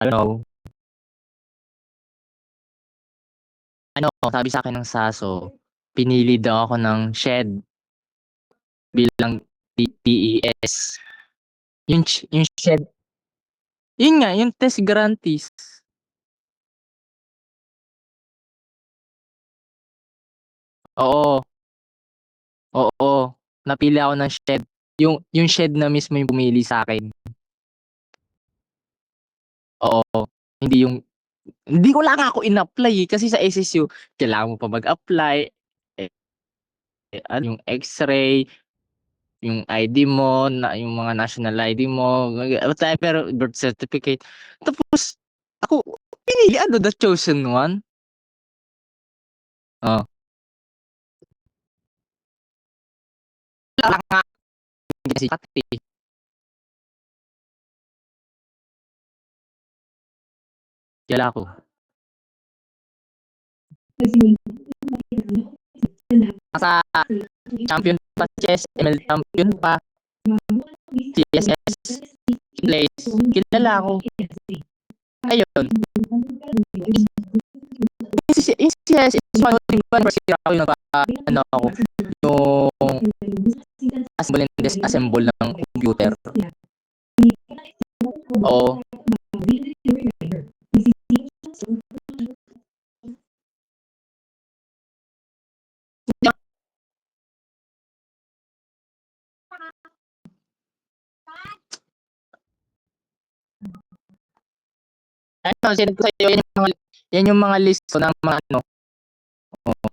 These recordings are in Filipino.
Hello. Ano, sabi sa'kin ng SASO, pinili daw ako ng SHED. Bilang PTES. Yung yung SHED yun nga, yung test grantees. Oo. Oo, napili ako ng SHED. Yung yung SHED na mismo yung pumili sa'kin. Oo, hindi yung hindi ko wala nga ako in-apply, eh, kasi sa SSU kailangan mo pa mag-apply. Eh eh, ano yung X-ray, yung ID mo, na yung mga national ID mo, whatever, birth certificate. Tapos ako pinili ano, the chosen one. Oh. Wala. Kasi eh. Kilala ko. Nasa champion pa chess, ML champion pa. CSS place, kilala ko. Ayun. Yung C yung CSS yung nag-ano ako, yung assemble and disassemble ng computer. Oo. Ano, sinend ko sa'yo yan yung mga yan yung mga list ko ng mga ano. Oo.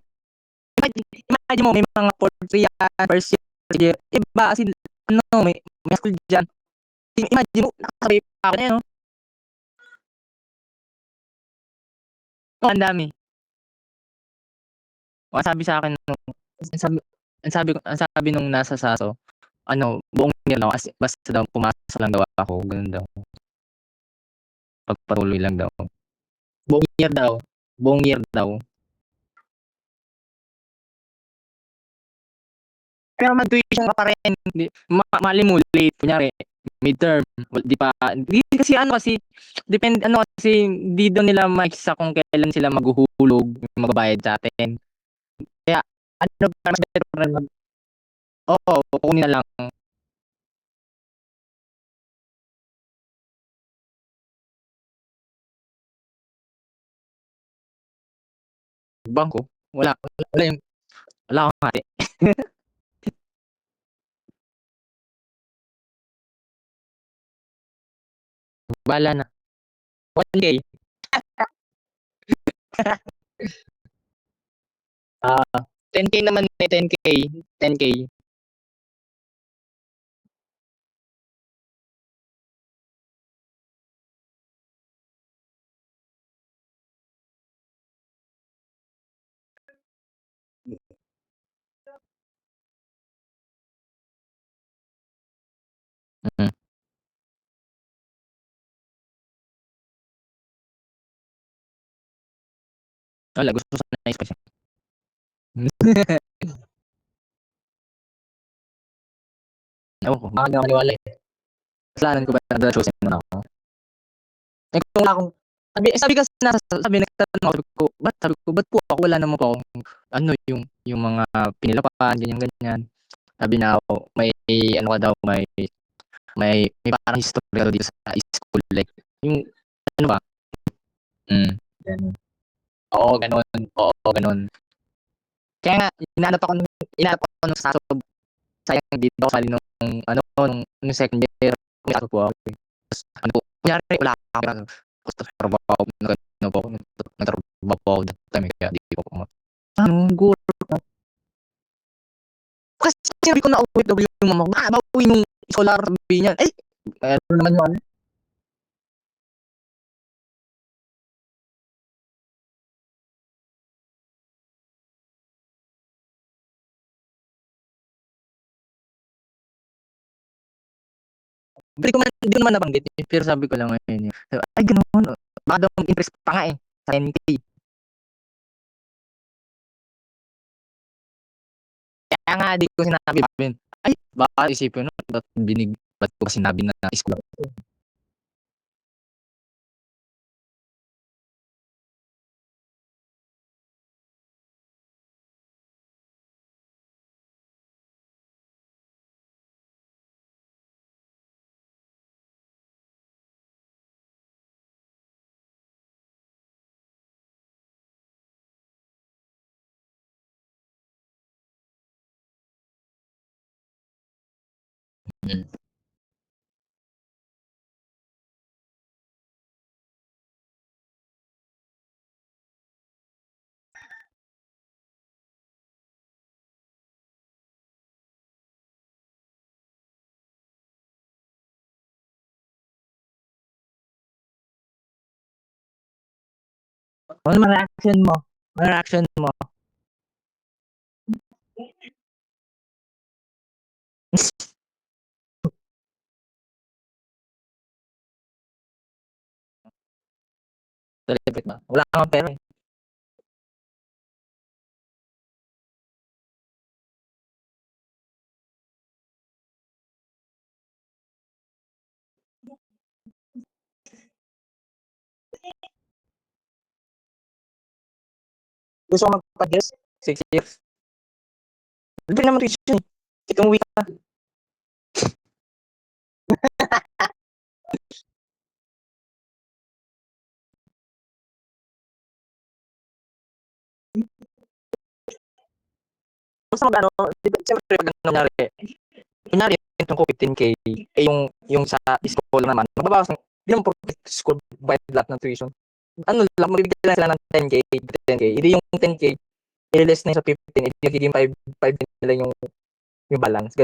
Imagine mo may mga fourth year, first year, iba kasi ano, may may school diyan. Imagine mo nakasabay pa ako niyan, oh. Oo, ang dami. O ang sabi sa'kin nung ang sabi ang sabi ang sabi nung nasa SASO, ano, buong year daw as basta daw pumasok lang daw ako, gano'n daw. Pagpatuloy lang daw. Buong year daw, buong year daw. Pero mag-tuition ka pa rin, di ma malay mo late, kunyari midterm, di pa di kasi ano kasi depende ano kasi di daw nila ma-exact kung kailan sila maghuhulog, magbabayad sa'tin. Kaya ano mas better pa rin mag oo, kukunin na lang. Bangko? Wala wala yung wala akong hati. Bahala na. 1K. Ah, 10K naman, eh, 10K, 10K. Mm. Wala, gusto ko sana i-spicy. Ewan ko, baka maniwala, eh. Kasalanan ko ba na the chosen one ako? Eh, kung wala akong sabi sabi kasi nasa sabi nagtatanong ako, sabi ko, ba't sabi ko, ba't po ako wala naman po akong ano, yung yung mga pinilapan, ganyan-ganyan. Sabi na ako, may ano ka daw, may may may parang daw dito sa school, like yung ano ba? Hmm, gano'n. Oo, gano'n. Oo, gano'n. Kaya nga inaanap ako nung inaanap ako nung SASO, sayang hindi ako sumali nung ano, nung nung second year, pumasok po ako, eh. Tas ano po, kunyari wala akong nagtatrabaho nag-ano po ako, nagtatrabaho po ako that time, kaya di po ako ano, Kasi sinabi ko na OFW yung mama ko, baka babawiin nung scholar, sabi niya, ay, ano naman yung ano? Hindi ko man hindi ko naman nabanggit, eh, pero sabi ko lang ngayon, eh, ay gano'n, baka daw mag-increase pa nga, eh, sa 10K. Kaya nga di ko sinabi ay baka isipin nun ba't binig ba't ko sinabi na scholar ako. Hmm. Ano naman reaction mo? Ano reaction mo? Celebrate ba? Wala ka ngang pera, eh. Gusto mo magpa-guess? 6 years? Libre naman tuition, eh. Kahit umuwi ka. Basta mag-ano, 'di ba siyempre pag nangyari, kunyari itong ko 15K, eh, yung yung sa school naman magbabawas ng hindi naman porket school bayad lahat ng tuition. Ano lang magbibigay lang sila ng 10K, 10K, eh, di yung 10K ile-less na sa 15, eh, di nagiging 5 5 din nila yung yung balance,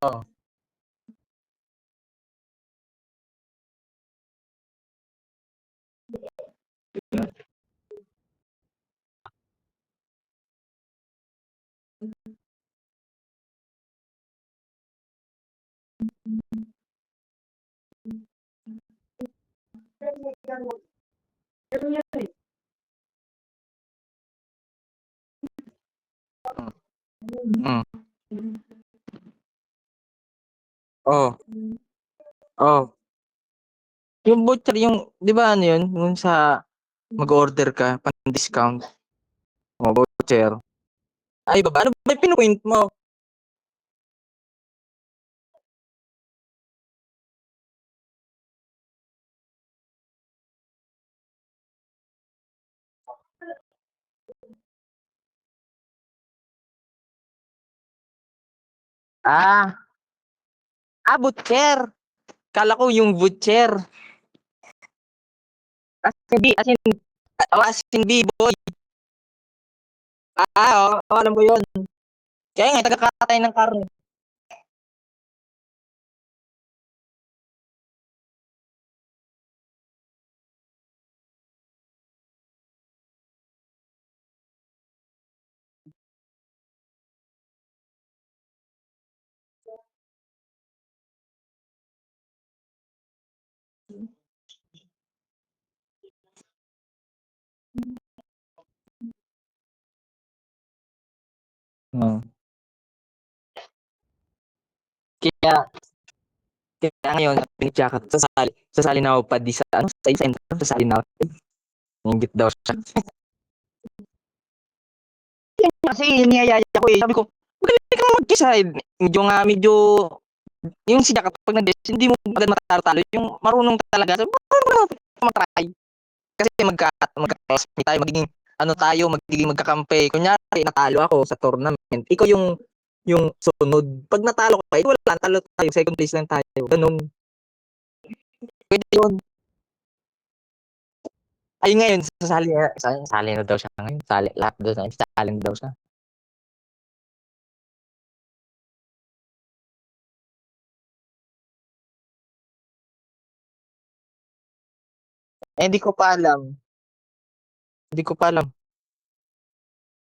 ờ. Oh. Oh. Yung voucher yung 'di ba ano yun, yung sa mag-o-order ka pang-discount? Oh, voucher. Ay iba ba? Ano ba pino-point mo? Ah. Ah, voucher. Akala ko yung voucher. As in as in oo, as in B-boy. Ah, oo, alam ko yun. Kaya nga taga-kata tayo ng karne. Oh. Kaya kaya ngayon sasali sasali na ako pa-D sa ano, sa sasali na ako. Inggit daw siya. Kasi niyayaya ko, eh, sabi ko, "Magaling kang mag-decide." Medyo nga medyo yung siya kapag nag-guess hindi mo agad matatalo, yung marunong talaga sabi ko, ma-try. Kasi magka magka-classmate tayo, magiging ano tayo, magiging magkakampi. Kunyari natalo ako sa tournament, ikaw yung yung sunod. 'Pag natalo ka, eh, wala talo tayo, second place lang tayo, gano'n. Puwede yun. Ay ngayon sasali nga sasali na daw siya ngayon, sali lahat daw sasali na daw siya. Eh, di ko pa alam. Hindi ko pa alam.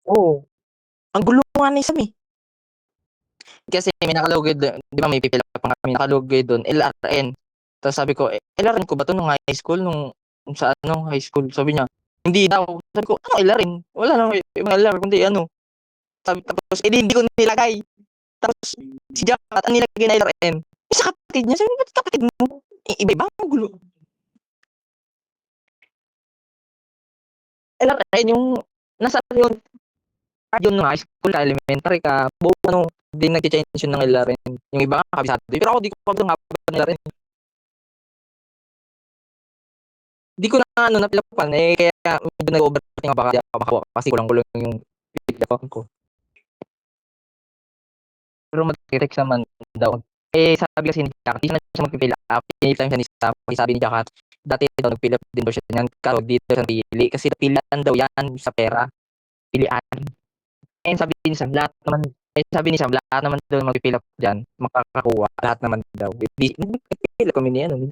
Oo. Ang gulo nga ni Sam, eh. Kasi may nakalagay dun, 'di ba may pipila pa kami nakalagay dun LRN. Tapos sabi ko, eh, LRN ko ba 'to nung high school nung sa ano, high school? Sabi niya, hindi daw. Sabi ko, "Anong LRN? Wala namang ibang LRN kundi ano." Sabi tapos, eh, di hindi ko nilagay. Tapos si Jack ang nilagay na LRN, yung sa kapatid niya. Sabi "Ba't kapatid mo? Eh, iba-iba gulo." LRN yung nasa yun yun nung high school elementary ka, buong ano, di nagche-change yun ng LRN. Yung iba nga kabisado, pero ako di ko kabisado ng LRN. Di ko na ano, napilakpan, eh, kaya medyo nag-overthinking ako baka di ako makakuha kasi kulang-kulang yung pipilipan ko. Pero mag-te-text naman daw. Eh, sabi kasi ni Jack, di na siya magpi-fill up, lang siya ni Sam. Sabi ni Jack, dati daw nag-fill up din daw siya niyan, kaso dito siya napili kasi napilan daw yan sa pera. Pilian. Eh, sabi ni Sam, lahat naman, eh, sabi ni Sam, lahat naman daw magpi-fill up diyan, makakakuha, lahat naman daw. Di, nag-fill up kami ni ano, ni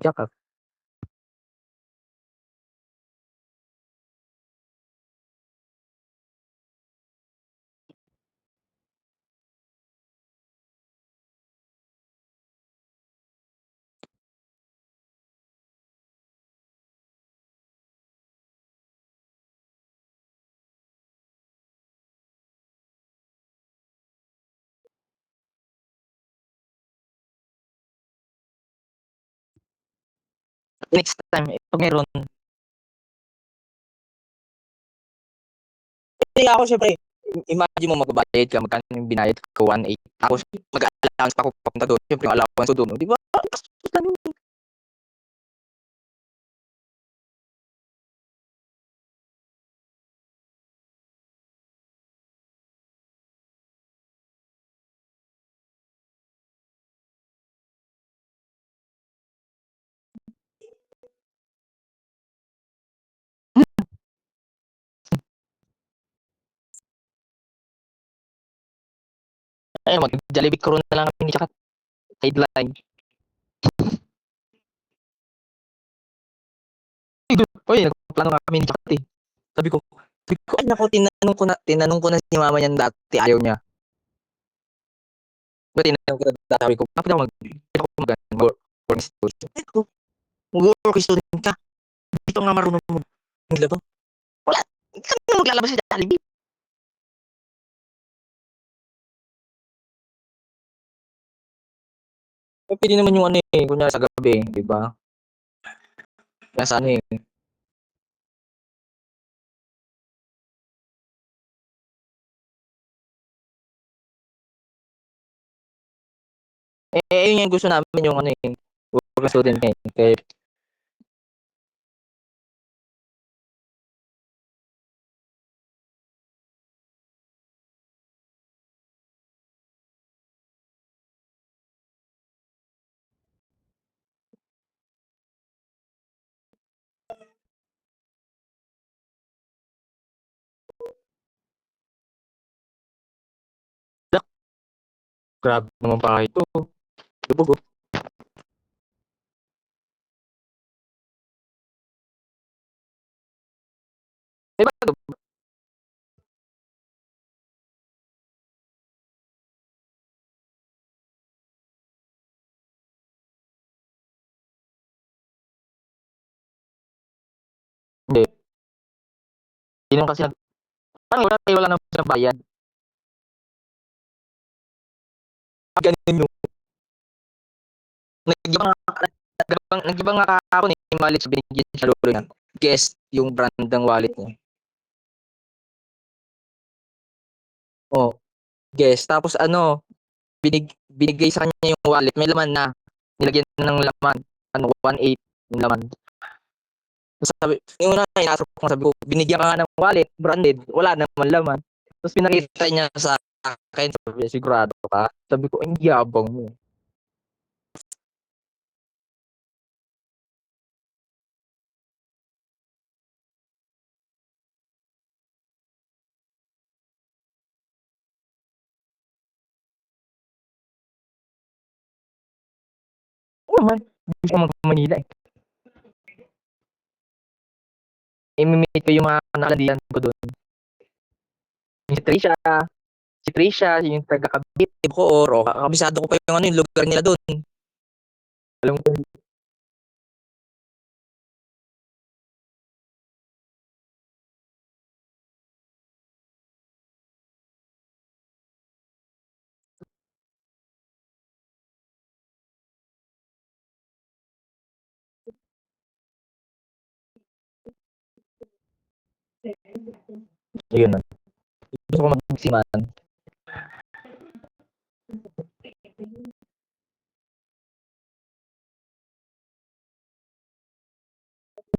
Next time, eh, pag meron. Eh, ako siyempre, imagine mo magbabayad ka, magkano yung binayad ko, 1,800 tapos mag-a-allowance pa ako papunta dun, siyempre yung allowance ko dun, 'di ba, gastos lang Ayun, mag-Jollibee crew na lang kami ni Jack, sideline. Uy, nagpaplano nga kami ni Jack, eh. Sabi ko sabi ko, "Ay naku, tinanong ko na tinanong ko na si mama niyan dati, ayaw niya." Ba tinanong ko na dati, sabi ko, "Bakit ako mag ako mag-ano, working student?" Sabi ko, "Mag-wo-working student ka, di ka nga marunong maglaba." Wala, saan ka maglalaba sa Jollibee? Eh, puwede naman yung ano, eh, kunyari sa gabi, 'di ba? Nasa ano, eh Eh, yun yung gusto namin yung ano, eh, working student eh, kaya grabe naman bahay 'to, lubog, oh. Hindi. Hindi naman kasi nag parang wala, eh, wala naman silang bayad. Ganun yung Nag-iba nga nag-ibang nag-iba nga kahapon, eh, yung wallet binigyan sa lolo niya, guess yung brand ng wallet niya. Oh, guess tapos ano, binig binigay sa kanya yung wallet may laman na, nilagyan ng laman, ano 1,800 yung laman. Sabi yung una inasar ko sabi ko, "Binigyan ka nga ng wallet, branded, wala naman laman." Tapos pinakita niya sa akin, sabi niya, "Sigurado ka?" Sabi ko, "Ang yabang mo." Oo naman, gusto ko mag-Manila, eh. imi-meet ko yung mga nakalandian ko dun. Si Trisha, si Trisha, yung taga Cavite ko or o kabisado ko pa yung ano yung lugar nila dun. Alam ko Ayun na. Gusto ko magsiman.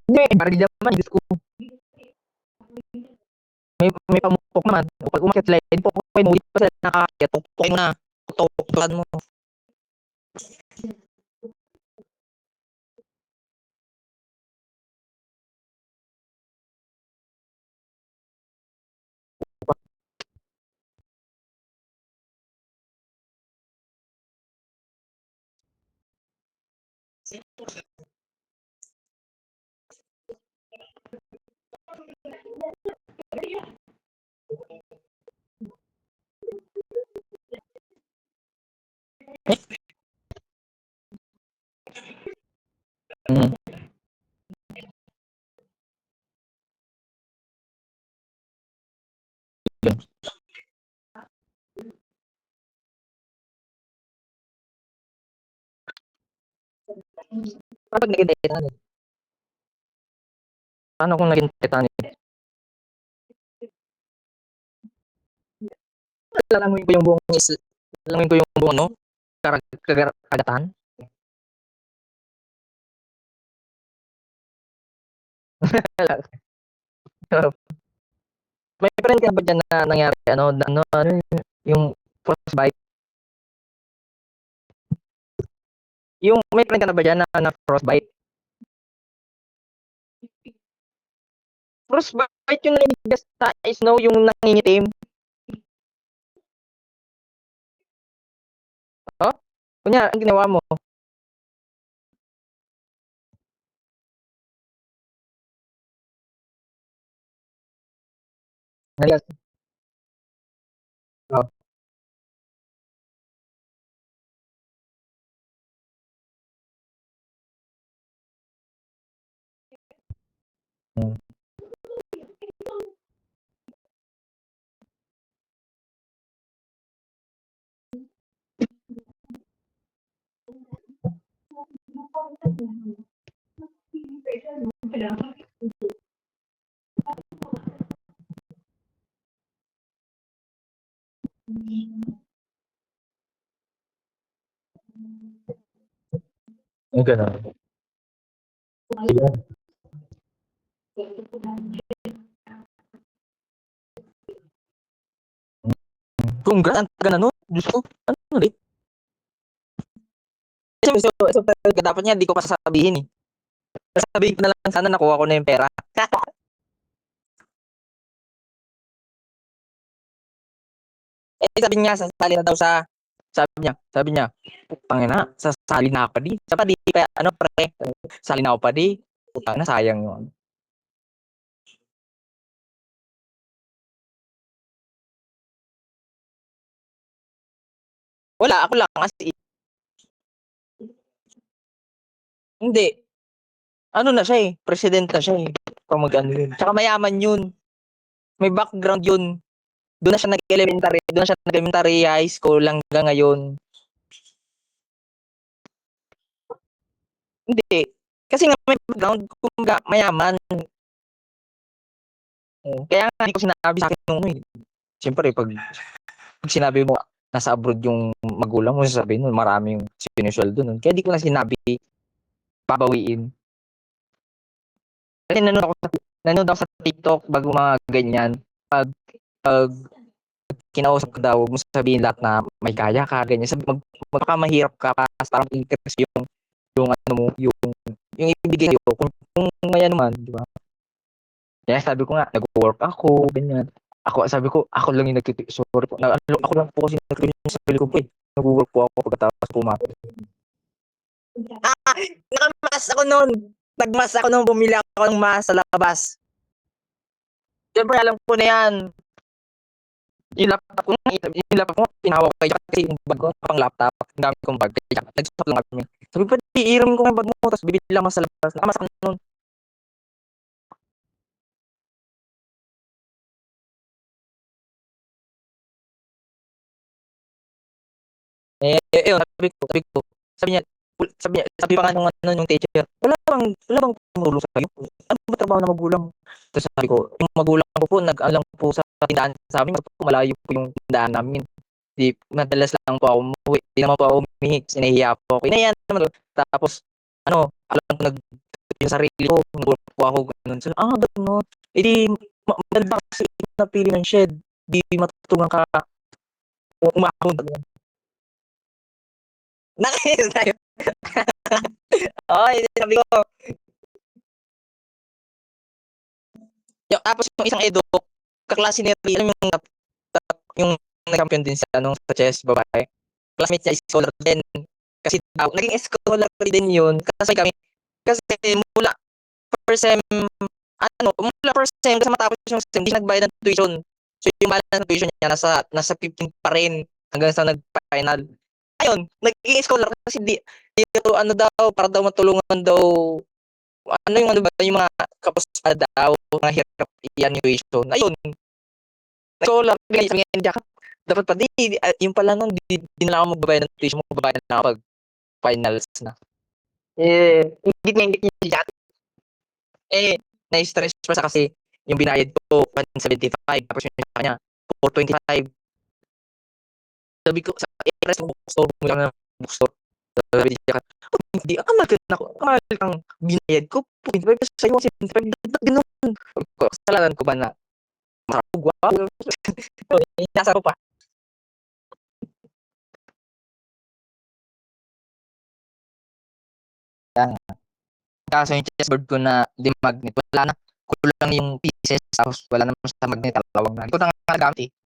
Hindi, di naman, Diyos ko. May, may pamukpok naman. Pag umakit sila, po kayo, hindi pa sila nakakakit. Tuktukin mo na. Tuktukan mo. Mm. Yun. Paano pag naging Titanic? Paano kung naging Titanic? Lalamuin ko yung buong is lalamuin ko yung buong ano, karag kagar kagatan. Oo. May friend ka ba diyan na nangyari ano, na ano yung frostbite? Yung may friend ka na ba diyan na na-frostbite? Frostbite yung naninigas sa snow, yung nangingitim. Kunya ang ginawa mo? Nalas Oh. Hmm. Yung gano'n. Ayun. Congrats, ang tagal na nun. Diyos ko, ano ulit? So, so, so, dapat niya, di ko pa sasabihin eh. Sasabihin ko na lang sana nakuha ko na yung pera. eh, sabi niya, sasali na daw sa, sabi niya, sabi niya, putang na, sasali na ako pa di. Sa pa di, pa, ano pre, sali na ako pa di. Putang na, sayang yun. Wala, ako lang kasi Hindi. Ano na siya eh, president na siya eh. Pag yun. Tsaka mayaman yun. May background yun. Doon na siya nag-elementary, doon na siya nag-elementary high school hanggang ngayon. Hindi. Kasi nga may background, kumbaga mayaman. Oh, kaya nga hindi ko sinabi sa akin nung eh. Siyempre, pag, pag sinabi mo nasa abroad yung magulang mo, sasabihin nun, maraming sinusweldo nun. Kaya di ko na sinabi babawiin. Kasi nanonood ako sa nanonood ako sa TikTok bago mga ganyan. Pag pag kinausap ko daw, huwag mo sabihin lahat na may kaya ka, ganyan. Sabi, mag, magpakamahirap ka pa, parang interest yung yung ano mo, yung yung ibigay ko kung, kung may ano di ba? Kaya sabi ko nga, nag-work ako, ganyan. Ako, sabi ko, ako lang yung nagtiti, sorry po, na, ako lang po kasi nagtiti sa sarili ko po eh. Nag-work po ako pagkatapos pumasok. Ah, nakamas ako noon. Nagmas ako nung bumili ako ng mas sa labas. Siyempre alam ko na yan. Yung laptop ko, yung laptop ko, tinawag ko kaya kasi yung bag ko, pang laptop, ang gamit kong bag, kaya nag-stop lang kami. Sabi pa, iiram ko yung bag mo, tapos bibili lang ako sa labas. Nakamasak na nun. Eh, eh, yun, sabi ko, sabi ko, sabi niya, sabi niya, sabi pa nga nung ano, yung teacher, wala bang, wala bang tumulong sa kayo? Ano ba trabaho ng magulang? Tapos sabi ko, yung magulang ko po, nag-alang po sa tindahan sa amin, malayo po yung tindahan namin. Di, madalas lang po ako umuwi. Di naman po ako umihi, sinahiya po ako. Inahiya naman. Tapos, ano, alam ko nag yung sarili ko, nag po ako, ganun. So, ah, ganun. Eh di, ma- maganda kasi napili ng shed. Di matutungan ka umahon. Nakis tayo. Oo, oh, sabi ko. Yung, tapos yung isang edo, kaklase ni Ria, yung, yung nag-champion din sa, anong, sa chess, babae. Classmate niya, scholar din. Kasi daw, naging scholar din yun. Kasi kami, kasi mula first sem, ano, mula first sem, kasi matapos yung sem, hindi nagbayad ng tuition. So yung balance ng tuition niya, nasa, nasa 15 pa rin hanggang sa nag-final. Ayun, naging scholar kasi di, dito ano daw, para daw matulungan daw, ano yung ano ba, yung mga kapos pa daw, mga hirap iyan yung tuition. Ayun, scholar, sabi nga niya, dapat pa, di, yung pala nun, di, di na ako magbabayad ng tuition, magbabayad na ako pag finals na. Eh, ingit na ingit niya. Eh, na-stress pa sa kasi yung binayad ko, 175, tapos yung sa kanya, 425. Sabi ko, sa interest mo, bookstore mo lang na bookstore. Sabi niya, oh, hindi, akamal ka na ako, akamal kang binayad ko, 25 sa'yo, 75, ganun. Kasalanan ko ba na, masarap wow. Nasa ko pa. Yan. Kaso yung chessboard ko na di magnet, wala na. Kulang yung pieces, tapos wala naman sa magnet, talawag na. Hindi ko na nga nagamit eh.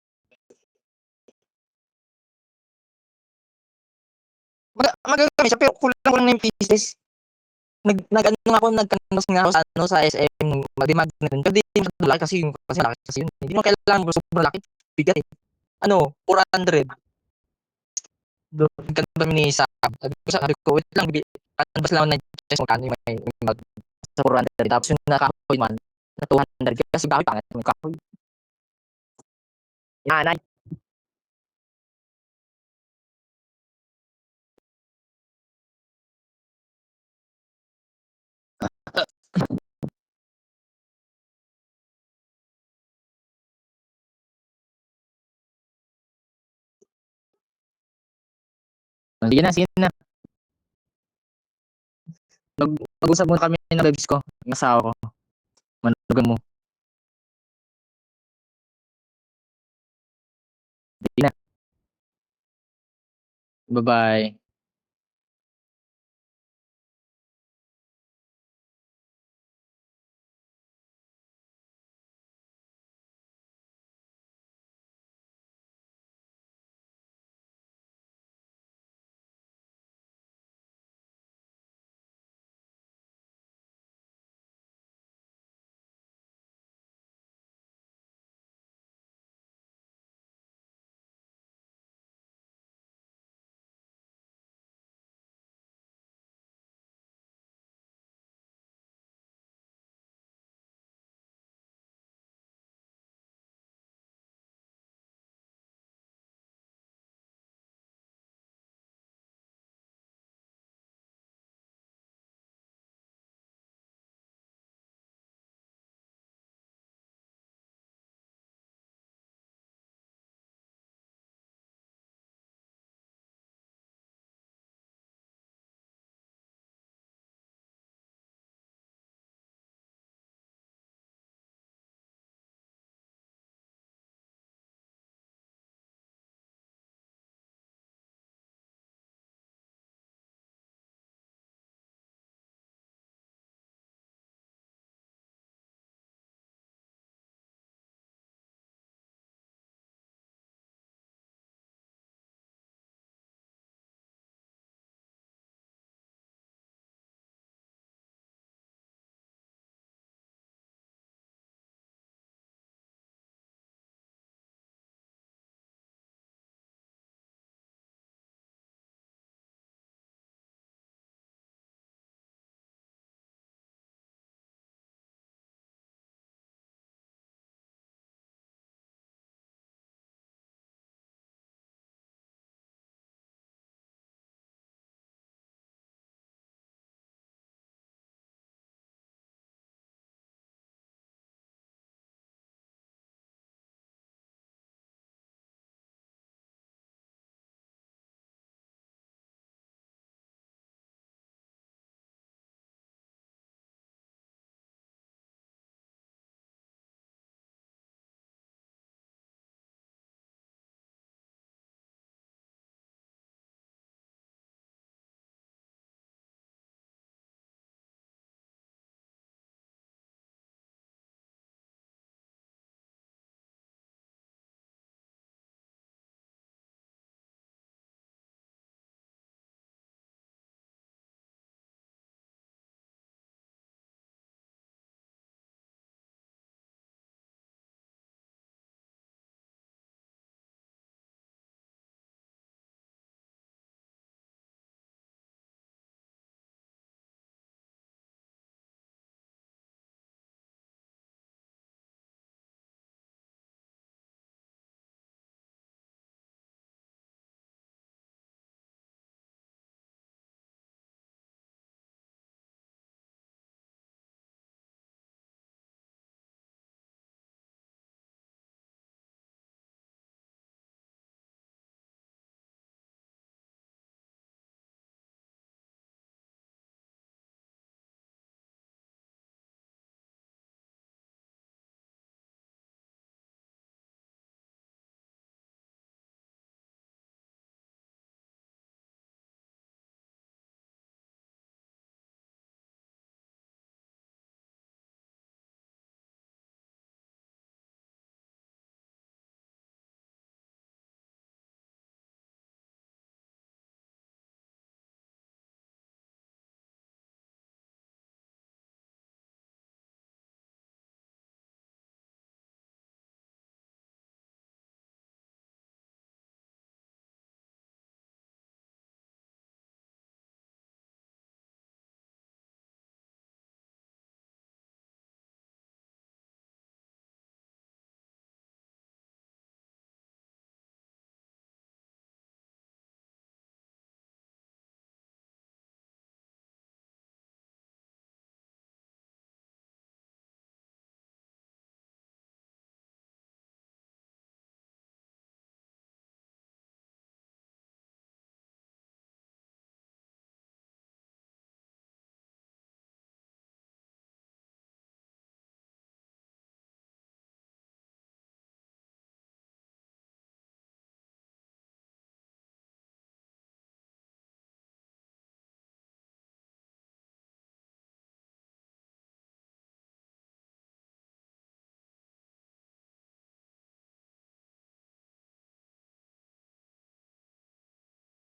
Mag magagamit siya, pero kulang ko lang yung pieces. Nag, nag ano nga ako, nagkanvas nga ako sa, ano, sa SM, mag-magnet. Pero di masyadong laki kasi yun, kasi laki kasi yun. Hindi mo kailangan sobrang laki, bigat eh. Ano, 400. Doon, nagkanvas ni Sam. Sabi ko, sabi ko, wait lang, canvas lang na chess mo kano yung may, mag sa 400. Tapos yung nakahoy man, na 200. Kasi kahoy pangit yung kahoy. Yan, Sige na, sige na. Mag mag-usap muna kami ng vibes ko, ng asawa ko. Manugan mo. Sige na. Bye-bye.